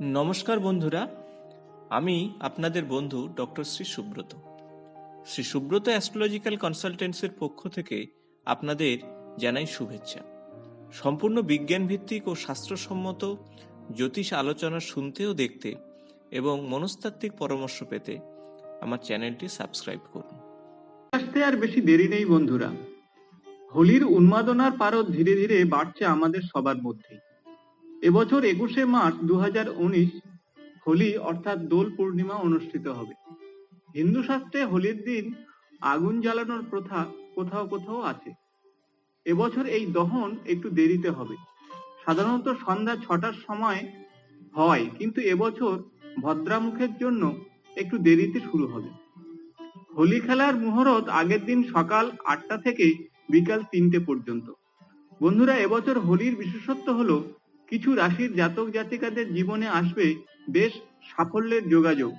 নমস্কার বন্ধুরা, আমি আপনাদের বন্ধু ডক্টর শ্রী সুব্রত। শ্রী সুব্রত অ্যাস্ট্রোলজিক্যাল কনসালটেন্সির পক্ষ থেকে আপনাদের জানাই শুভেচ্ছা। সম্পূর্ণ বিজ্ঞান ভিত্তিক ও শাস্ত্রসম্মত জ্যোতিষ আলোচনা শুনতে ও দেখতে এবং মনস্তাত্ত্বিক পরামর্শ পেতে আমার চ্যানেলটি সাবস্ক্রাইব করুন। আসতে আর বেশি দেরি নেই বন্ধুরা। হোলির উন্মাদনার পারদ ধীরে ধীরে বাড়ছে আমাদের সবার মধ্যে এবছর একুশে মার্চ দু হাজার উনিশ হোলি অর্থাৎ দোল পূর্ণিমা অনুষ্ঠিত হবে। হিন্দু শাস্ত্রে হোলির দিন আগুন জ্বালানোর প্রথা কোথাও কোথাও আছে। এবছর এই দহন একটু দেরিতে হবে। সাধারণত সন্ধ্যা ছটার সময় হয়, কিন্তু এবছর ভদ্রামুখের জন্য একটু দেরিতে শুরু হবে। হোলি খেলার মুহূর্ত আগের দিন সকাল আটটা থেকে বিকাল তিনটে পর্যন্ত। বন্ধুরা, এবছর হোলির বিশেষত্ব হলো কিছু রাশির জাতক জাতিকাদের জীবনে আসবে বেশ সাফল্যের যোগাযোগ।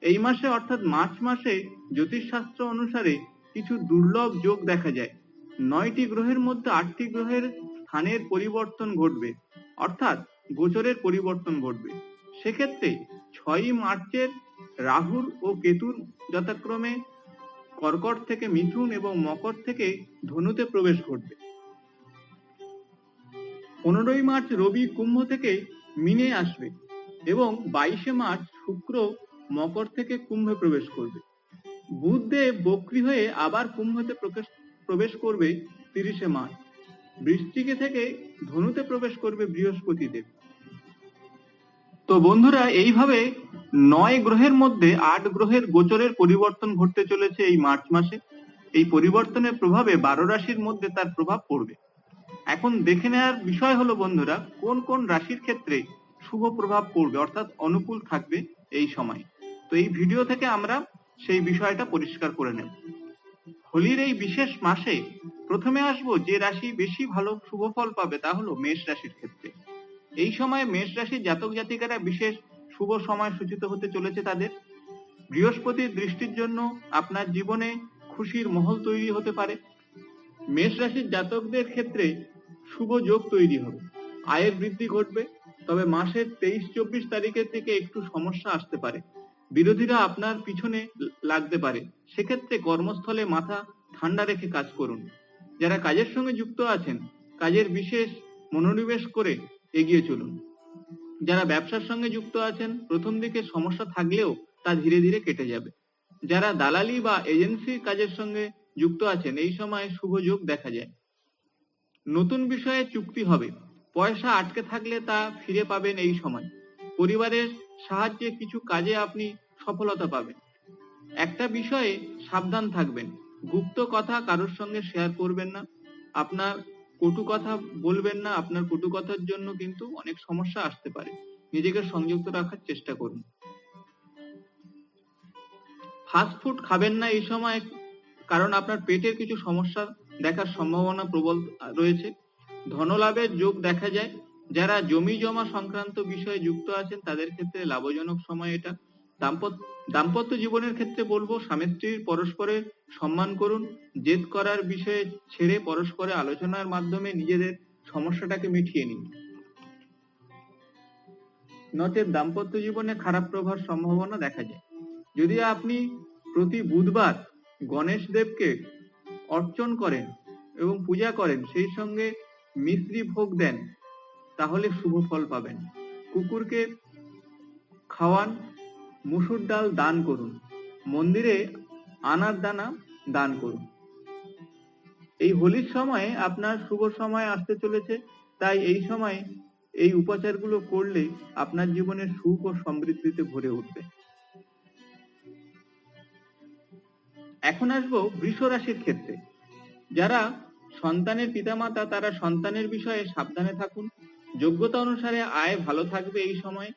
এই মাসে অর্থাৎ মার্চ মাসে জ্যোতিষশাস্ত্র অনুসারে কিছু দুর্লভ যোগ দেখা যায়। নয়টি গ্রহের মধ্যে আটটি গ্রহের স্থানের পরিবর্তন ঘটবে, অর্থাৎ গোচরের পরিবর্তন ঘটবে। সেক্ষেত্রে ছয়ই মার্চের রাহুর ও কেতুর যথাক্রমে কর্কট থেকে মিথুন এবং মকর থেকে ধনুতে প্রবেশ ঘটবে। পনেরোই মার্চ রবি কুম্ভ থেকে মিনে আসবে এবং বাইশে মার্চ শুক্র মকর থেকে কুম্ভে প্রবেশ করবে। বুধদেব বক্রি হয়ে আবার কুম্ভতে প্রবেশ করবে তিরিশে মার্চ। বৃশ্চিকে থেকে ধনুতে প্রবেশ করবে বৃহস্পতি দেব তো বন্ধুরা, এইভাবে নয় গ্রহের মধ্যে আট গ্রহের গোচরের পরিবর্তন ঘটতে চলেছে এই মার্চ মাসে। এই পরিবর্তনের প্রভাবে বারো রাশির মধ্যে তার প্রভাব পড়বে। এখন দেখে নেওয়ার বিষয় হলো, বন্ধুরা, কোন কোন রাশির ক্ষেত্রে শুভ প্রভাব পড়বে, অর্থাৎ অনুকূল থাকবে এই সময়। তো এই ভিডিও থেকে আমরা সেই বিষয়টা পরিষ্কার করে নেব। হোলির এই বিশেষ মাসে প্রথমে আসব যে রাশি বেশি ভালো শুভ ফল পাবে, তা হলো মেষ রাশির ক্ষেত্রে। এই সময় মেষ রাশির জাতক জাতিকারা বিশেষ শুভ সময় সূচিত হতে চলেছে তাদের। বৃহস্পতির দৃষ্টির জন্য আপনার জীবনে খুশির মহল তৈরি হতে পারে। মেষ রাশির জাতকদের ক্ষেত্রে শুভ যোগ তৈরি হবে। আয়ের বৃদ্ধি ঘটবে, তবে মাসের তেইশ, চব্বিশ তারিখের থেকে একটু সমস্যা আসতে পারে। বিরোধীরা আপনার পিছনে লাগতে পারে। সেক্ষেত্রে কর্মস্থলে মাথা ঠান্ডা রেখে কাজ করুন। যারা কাজের সঙ্গে যুক্ত আছেন, কাজের বিশেষ মনোনিবেশ করে এগিয়ে চলুন। যারা ব্যবসার সঙ্গে যুক্ত আছেন, প্রথম দিকে সমস্যা থাকলেও তা ধীরে ধীরে কেটে যাবে। যারা দালালি বা এজেন্সি কাজের সঙ্গে যুক্ত আছেন, এই সময় শুভ যোগ দেখা যায়। নতুন বিষয়ে চুক্তি হবে। পয়সা আটকে থাকলে তা ফিরে পাবেন এই সময়। পরিবারের সাহায্যে কিছু কাজে আপনি সফলতা পাবেন। একটা বিষয়ে সাবধান থাকবেন। গুপ্ত কথা কারোর সঙ্গে শেয়ার করবেন না। আপনার কটু কথা বলবেন না। আপনার কটু কথার জন্য কিন্তু অনেক সমস্যা আসতে পারে। নিজেকে সংযুক্ত রাখার চেষ্টা করুন। ফাস্ট ফুড খাবেন না এই সময় কারণ আপনার পেটের কিছু সমস্যা দেখার সম্ভাবনা প্রবল রয়েছে। ধনলাভের যোগ দেখা যায়। যারা জমি জমা সংক্রান্ত বিষয়ে যুক্ত আছেন, তাদের ক্ষেত্রে লাভজনক সময় এটা। দাম্পত্য দাম্পত্য জীবনের ক্ষেত্রে বলব, স্বামী স্ত্রীর পরস্পরের সম্মান করুন। জেদ করার বিষয়ে ছেড়ে পরস্পরে আলোচনার মাধ্যমে নিজেদের সমস্যাটাকে মিটিয়ে নিন। নচেত দাম্পত্য জীবনে খারাপ প্রভাব সম্ভাবনা দেখা যায়। যদি আপনি প্রতি বুধবার গণেশ দেবকে অর্চন করেন এবং পূজা করেন, সেই সঙ্গে মিশ্রি ভোগ দেন, তাহলে শুভ ফল পাবেন। কুকুরকে খাওয়ান, মুসুর ডাল দান করুন, মন্দিরে আনার দানা দান করুন। এই হোলির সময়ে আপনার শুভ সময় আসতে চলেছে, তাই এই সময় এই উপাচারগুলো করলে আপনার জীবনের সুখ ও সমৃদ্ধিতে ভরে উঠবে। এখন আসব বৃষ রাশির ক্ষেত্রে। যারা সন্তানের পিতামাতা, তারা সন্তানের বিষয়ে সাবধানে থাকুন। যোগ্যতা অনুসারে আয় ভালো থাকবে এই সময়।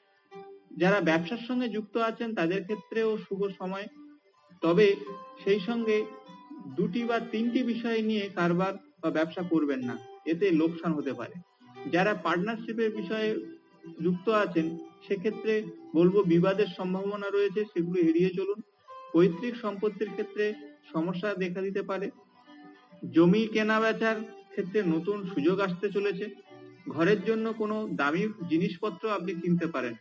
যারা ব্যবসার সঙ্গে যুক্ত আছেন, তাদের ক্ষেত্রেও শুভ সময়। তবে সেই সঙ্গে দুটি বা তিনটি বিষয় নিয়ে কারবার বা ব্যবসা করবেন না। এতে লোকসান হতে পারে। যারা পার্টনারশিপের বিষয়ে যুক্ত আছেন, সেক্ষেত্রে বলব বিবাদের সম্ভাবনা রয়েছে, সেগুলো এড়িয়ে চলুন। পৈতৃক সম্পত্তির ক্ষেত্রে সমস্যা দেখা দিতে পারে। জমি কেনা বেচার ক্ষেত্রে নতুন সুযোগ আসতে চলেছে। ঘরের জন্য কোনো দামি জিনিসপত্র আপনি কিনতে পারেন।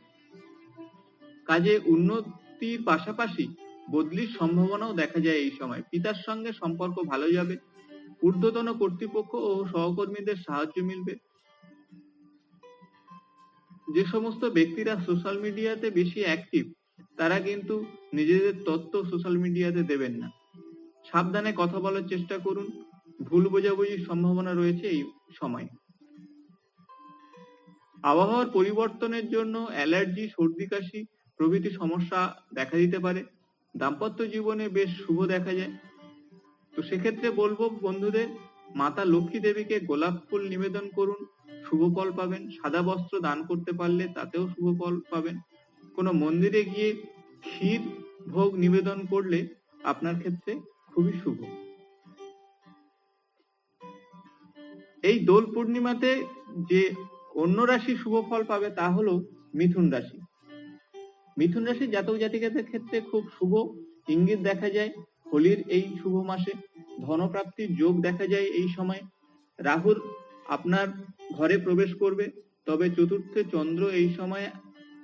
কাজে উন্নতির পাশাপাশি বদলির সম্ভাবনাও দেখা যায় এই সময়। পিতার সঙ্গে সম্পর্ক ভালো যাবে। ঊর্ধ্বতন কর্তৃপক্ষ ও সহকর্মীদের সাহায্য মিলবে। যে সমস্ত ব্যক্তিরা সোশ্যাল মিডিয়াতে বেশি অ্যাক্টিভ তারা কিন্তু নিজেদের তথ্য সোশ্যাল মিডিয়াতে দেবেন না। সাবধানে কথা বলার চেষ্টা করুন, ভুল বোঝাবুঝির সম্ভাবনা রয়েছে এই সময়। আবহাওয়ার পরিবর্তনের জন্য অ্যালার্জি সর্দি, কাশি প্রভৃতি সমস্যা দেখা দিতে পারে। দাম্পত্য জীবনে বেশ শুভ দেখা যায়। তো সেক্ষেত্রে বলব, বন্ধুদের, মাতা লক্ষ্মী দেবীকে গোলাপ ফুল নিবেদন করুন। শুভ ফল পাবেন, সাদা বস্ত্র দান করতে পারলে তাতেও শুভ ফল পাবেন। কোনো মন্দিরে গিয়ে ক্ষীর ভোগ নিবেদন করলে আপনার ক্ষেত্রে খুবই শুভ। এই দোল পূর্ণিমাতে যে অন্য রাশি শুভ ফল পাবে তা হলো মিথুন রাশি। মিথুন রাশি জাতক জাতিকাদের ক্ষেত্রে খুব শুভ। ইঙ্গিত দেখা যায় হোলির এই শুভ মাসে। ধনপ্রাপ্তির যোগ দেখা যায় এই সময়। রাহুর আপনার ঘরে প্রবেশ করবে, তবে চতুর্থে চন্দ্র এই সময়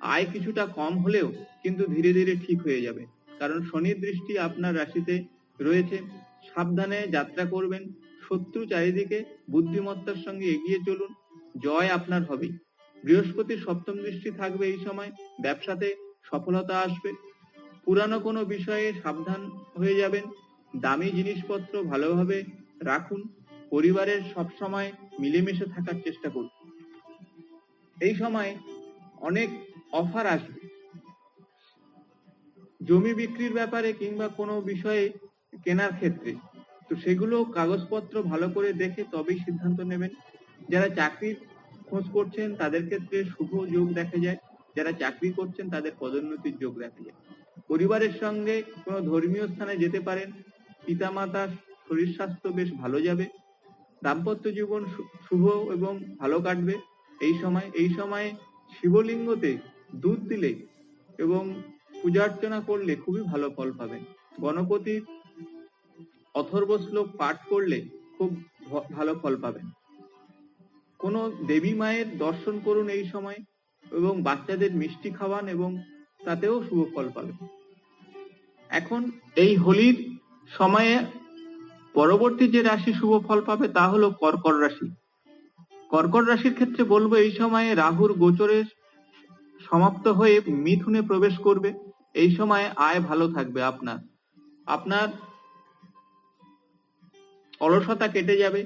আয় কিছুটা কম হলেও কিন্তু ধীরে ধীরে ঠিক হয়ে যাবে। কারণ শনির দৃষ্টি আপনার রাশিতে রয়েছে। সাবধানে যাত্রা করবেন। শত্রু চারিদিকে বুদ্ধিমত্তার সঙ্গে এগিয়ে চলুন। জয় আপনার হবে। বৃহস্পতির সপ্তম দৃষ্টি থাকবে এই সময়। ব্যবসাতে সফলতা আসবে। পুরানো কোনো বিষয়ে সাবধান হয়ে যাবেন। দামি জিনিসপত্র ভালোভাবে রাখুন। পরিবারের সব সময় মিলেমিশে থাকার চেষ্টা করুন। এই সময় অনেক অফার আসবে জমি বিক্রির ব্যাপারে কিংবা কোনো বিষয়ে কেনার ক্ষেত্রে। তো সেগুলো কাগজপত্র ভালো করে দেখে তবেই সিদ্ধান্ত নেবেন। যারা চাকরির খোঁজ করছেন, তাদের ক্ষেত্রে শুভ যোগ দেখা যায়। যারা চাকরি করছেন, তাদের পদোন্নতির যোগ দেখা যায়। পরিবারের সঙ্গে কোনো ধর্মীয় স্থানে যেতে পারেন, পিতামাতার শরীর স্বাস্থ্য বেশ ভালো যাবে, দাম্পত্য জীবন শুভ এবং ভালো কাটবে। এই সময়, এই সময়ে শিবলিঙ্গতে দুধ দিলে এবং পূজা অর্চনা করলে খুবই ভালো ফল পাবেন গণপতির অথর্ব শ্লোক পাঠ করলে খুব ভালো ফল পাবেন। কোনো দেবী মায়ের দর্শন করুন এই সময় এবং বাচ্চাদের মিষ্টি খাওয়ান এবং তাতেও শুভ ফল পাবেন। এখন এই হোলির সময়ে পরবর্তী যে রাশি শুভ ফল পাবে তা হলো কর্কট রাশি। কর্কট রাশির ক্ষেত্রে বলব এই সময়ে রাহুর গোচরে সমাপ্ত হয়ে মিথুনে প্রবেশ করবে, এই সময় আয় ভালো থাকবে আপনার। আপনার অলসতা কেটে যাবে।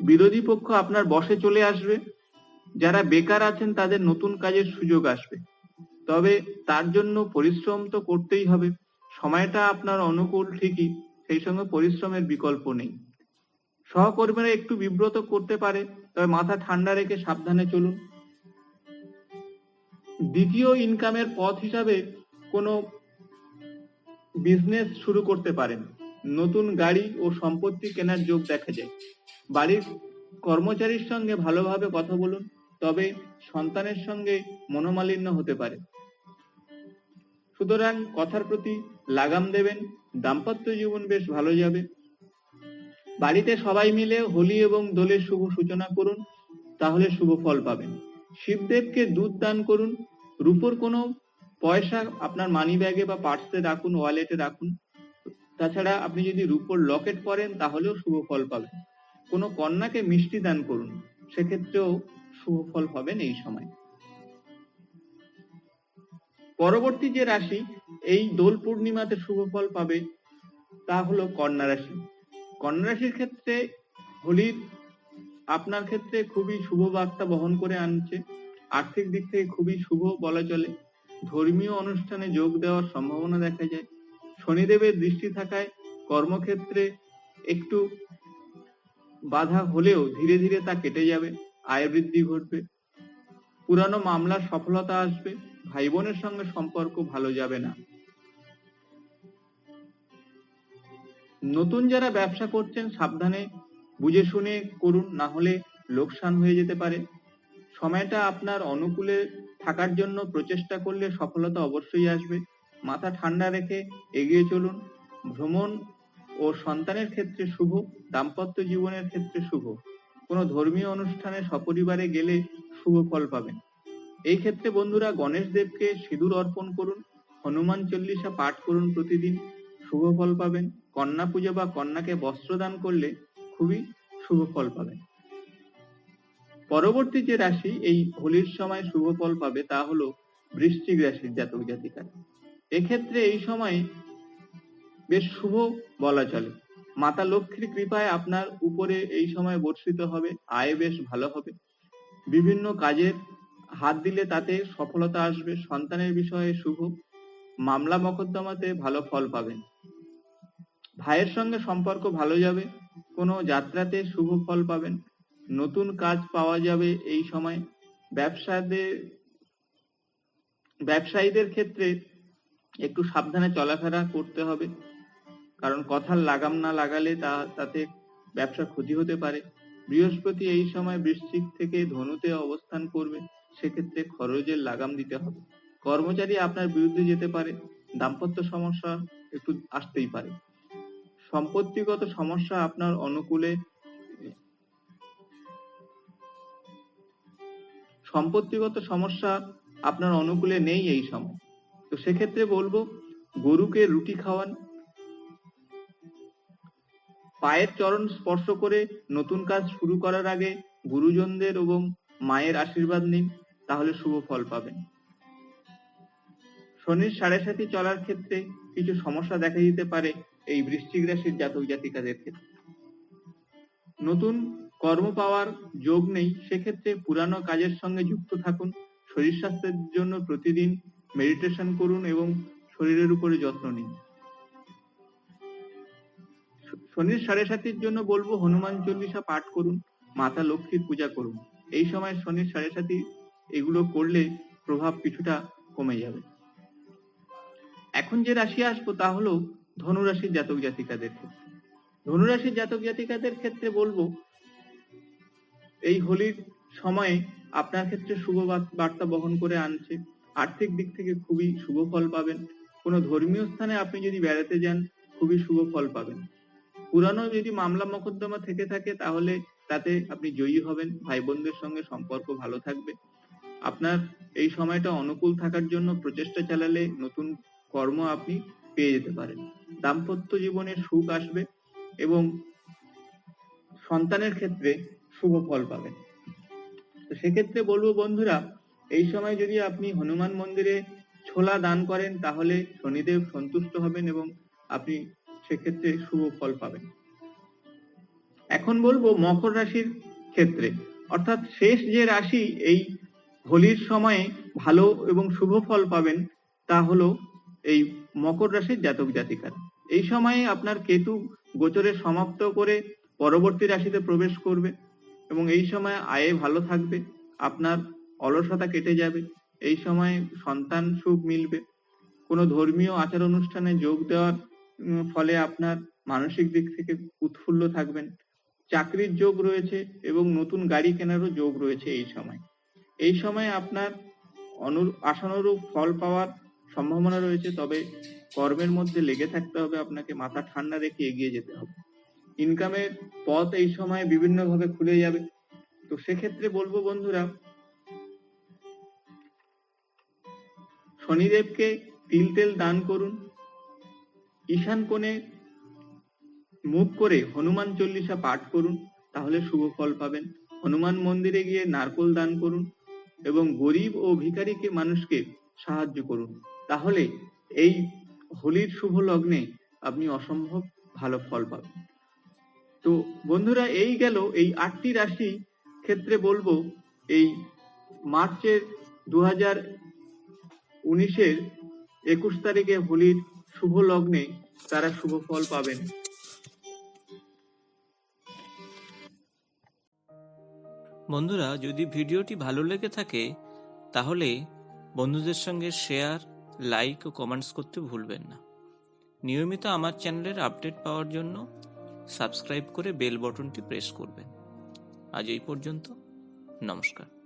বিরোধী পক্ষ আপনার বসে চলে আসবে। যারা বেকার আছেন, তাদের নতুন কাজের সুযোগ আসবে। তবে তার জন্য পরিশ্রম তো করতেই হবে। সময়টা আপনার অনুকূল ঠিকই, সেই সঙ্গে পরিশ্রমের বিকল্প নেই। সহকর্মীরা একটু বিব্রত করতে পারে, তবে মাথা ঠান্ডা রেখে সাবধানে চলুন। দ্বিতীয় ইনকামের পথ হিসাবে কোনো বিজনেস শুরু করতে পারেন। নতুন গাড়ি ও সম্পত্তি কেনার যোগ দেখা যায়। বাড়ির কর্মচারীর সঙ্গে ভালোভাবে কথা বলুন, তবে সন্তানের সঙ্গে মনোমালিন্য হতে পারে। সুতরাং কথার প্রতি লাগাম দেবেন, দাম্পত্য জীবন বেশ ভালো যাবে। বাড়িতে সবাই মিলে হোলি এবং দোলের শুভ সূচনা করুন, তাহলে শুভ ফল পাবেন। শিবদেবকে দুধ দান করুন। রূপোর কোনো পয়সা আপনার মানি ব্যাগে বা পার্সে রাখুন ওয়ালেটে রাখুন। তাছাড়া আপনি যদি রূপোর লকেট পরেন, তাহলেও শুভ ফল পাবেন। কোনো কন্যাকে মিষ্টি দান করুন, সেক্ষেত্রেও শুভ ফল পাবেন এই সময়। পরবর্তী যে রাশি, এই দোল পূর্ণিমাতে শুভ ফল পাবে, তা হলো কন্যা রাশি। কন্যা রাশির ক্ষেত্রে হোলির আপনার ক্ষেত্রে খুবই শুভ বার্তা বহন করে আনছে। আর্থিক দিক থেকে খুবই শুভ বলা চলে। ধর্মীয় অনুষ্ঠানে যোগ দেওয়ার সম্ভাবনা দেখা যায়। শনিদেবের দৃষ্টি থাকায় কর্মক্ষেত্রে একটু বাধা হলেও ধীরে ধীরে তা কেটে যাবে, আয় বৃদ্ধি ঘটবে। পুরানো মামলার সফলতা আসবে ভাই বোনের সঙ্গে সম্পর্ক ভালো যাবে না। নতুন যারা ব্যবসা করছেন, সাবধানে বুঝে শুনে করুন, না হলে লোকসান হয়ে যেতে পারে। সময়টা আপনার অনুকূলে থাকার জন্য প্রচেষ্টা করলে সফলতা অবশ্যই আসবে। মাথা ঠান্ডা রেখে এগিয়ে চলুন। ভ্রমণ ও সন্তানের ক্ষেত্রে শুভ, দাম্পত্য জীবনের ক্ষেত্রে শুভ। কোনো ধর্মীয় অনুষ্ঠানে সপরিবারে গেলে শুভ ফল পাবেন। এই ক্ষেত্রে বন্ধুরা গণেশ দেবকে সিঁদুর অর্পণ করুন, হনুমান চল্লিশা পাঠ করুন প্রতিদিন। শুভ ফল পাবেন। কন্যা পুজো বা কন্যাকে বস্ত্র দান করলে খুবই শুভ ফল পাবেন পরবর্তী যে রাশি, এই হোলির সময় শুভ ফল পাবে তা হলো বৃশ্চিক রাশির জাতক জাতিকারা। এক্ষেত্রে এই সময় বেশ শুভ বলা চলে। মাতা লক্ষ্মীর কৃপায় আপনার উপরে এই সময় বর্ষিত হবে, আয় বেশ ভালো হবে। বিভিন্ন কাজের হাত দিলে তাতে সফলতা আসবে, সন্তানের বিষয়ে শুভ মামলা মকদ্দমাতে ভালো ফল পাবেন। ভাইয়ের সঙ্গে সম্পর্ক ভালো যাবে কোনো যাত্রাতে শুভ ফল পাবেন। নতুন কাজ পাওয়া যাবে এই সময়। ব্যবসাদের ব্যবসায়ীদের ক্ষেত্রে একটু সাবধানে চলাফেরা করতে হবে। কারণ কথার লাগাম না লাগালে তা, তাতে ব্যবসা ক্ষতি হতে পারে। বৃহস্পতি এই সময় বৃশ্চিক থেকে ধনুতে অবস্থান করবে। সেক্ষেত্রে খরচের লাগাম দিতে হবে। কর্মচারী আপনার বিরুদ্ধে যেতে পারে। দাম্পত্য সমস্যা একটু আসতেই পারে। সম্পত্তিগত সমস্যা আপনার অনুকূলে সম্পত্তিগত সমস্যা আপনার অনুকূলে নেই এই সময়। তো সেক্ষেত্রে বলব, গরুকে রুটি খাওয়ান, পায়ের চরণ স্পর্শ করে নতুন কাজ শুরু করার আগে গুরুজনদের এবং মায়ের আশীর্বাদ নিন, তাহলে শুভ ফল পাবেন। শনির সাড়ে সাথী চলার ক্ষেত্রে কিছু সমস্যা দেখা দিতে পারে এই বৃশ্চিক রাশির জাতক জাতিকাদের ক্ষেত্রে। নতুন কর্ম পাওয়ার যোগ নেই, সেক্ষেত্রে পুরানো কাজের সঙ্গে যুক্ত থাকুন, শরীর স্বাস্থ্যের জন্য প্রতিদিন মেডিটেশন করুন এবং শরীরের উপরে যত্ন নিন। শনির সাড়ে সাতির জন্য বলব, হনুমান চল্লিশা পাঠ করুন, মাতা লক্ষ্মীর পূজা করুন। এই সময় শনির সাড়ে সাতি এগুলো করলে প্রভাব কিছুটা কমে যাবে। এখন যে রাশি আসব তা হলো ধনুরাশির জাতক জাতিকাদের ক্ষেত্রে। ধনুরাশির জাতক জাতিকাদের ক্ষেত্রে বলব, এই হোলির সময়ে আপনার ক্ষেত্রে শুভ বার্তা বহন করে আনছে। আর্থিক দিক থেকে খুবই শুভ ফল পাবেন। কোনো ধর্মীয় স্থানে আপনি যদি বেড়াতে যান, খুবই শুভ ফল পাবেন। পুরানো যদি মামলা মোকদ্দমা থেকে থাকে, তাহলে তাতে আপনি জয়ী হবেন। ভাই বোনদের সঙ্গে সম্পর্ক ভালো থাকবে। আপনার এই সময়টা অনুকূল থাকার জন্য প্রচেষ্টা চালালে নতুন কর্ম আপনি পেয়ে যেতে পারেন। দাম্পত্য জীবনে সুখ আসবে এবং সন্তানের ক্ষেত্রে শুভ ফল পাবেন। তো সেক্ষেত্রে বলব বন্ধুরা, এই সময় যদি আপনি হনুমান মন্দিরে ছোলা দান করেন, তাহলে শনিদেব সন্তুষ্ট হবেন এবং আপনি সেক্ষেত্রে শুভ ফল পাবেন। এখন বলব মকর রাশির ক্ষেত্রে, অর্থাৎ শেষ যে রাশি এই হোলির সময়ে ভালো এবং শুভ ফল পাবেন, তা হলো এই মকর রাশির জাতক জাতিকার। এই সময়ে আপনার কেতু গোচরে সমাপ্ত করে পরবর্তী রাশিতে প্রবেশ করবে এবং এই সময় আয়ে ভালো থাকবে, আপনার অলসতা কেটে যাবে, এই সময় সন্তান সুখ মিলবে। কোনো ধর্মীয় আচার অনুষ্ঠানে যোগ দেওয়ার ফলে আপনার মানসিক দিক থেকে উৎফুল্ল থাকবেন। চাকরির যোগ রয়েছে এবং নতুন গাড়ি কেনারও যোগ রয়েছে এই সময়। এই সময় আপনার অনু আশানুরূপ ফল পাওয়ার সম্ভাবনা রয়েছে, তবে কর্মের মধ্যে লেগে থাকতে হবে, আপনাকে মাথা ঠান্ডা রেখে এগিয়ে যেতে হবে। ইনকামের পথ এই সময় বিভিন্ন ভাবে খুলে যাবে। তো সেক্ষেত্রে বলব বন্ধুরা, শনিদেবকে তিল তেল দান করুন। ঈশান কোণে মুখ করে হনুমান চল্লিশা পাঠ করুন, তাহলে শুভ ফল পাবেন। হনুমান মন্দিরে গিয়ে নারকোল দান করুন এবং গরিব ও ভিকারিকে মানুষকে সাহায্য করুন। তাহলে এই হোলির শুভ লগ্নে আপনি অসম্ভব ভালো ফল পাবেন। তো বন্ধুরা, এই গেল এই আটটি রাশি ক্ষেত্রে বলব, এই মার্চের দু হাজার উনিশের একুশ তারিখে হোলির শুভ লগ্নে তারা শুভ ফল পাবেন। বন্ধুরা, যদি ভিডিওটি ভালো লেগে থাকে, তাহলে বন্ধুদের সঙ্গে শেয়ার লাইক ও কমেন্টস করতে ভুলবেন না। নিয়মিত আমার চ্যানেলের আপডেট পাওয়ার জন্য সাবস্ক্রাইব করে বেল বটনটি প্রেস করবেন। আজ এই পর্যন্ত, নমস্কার।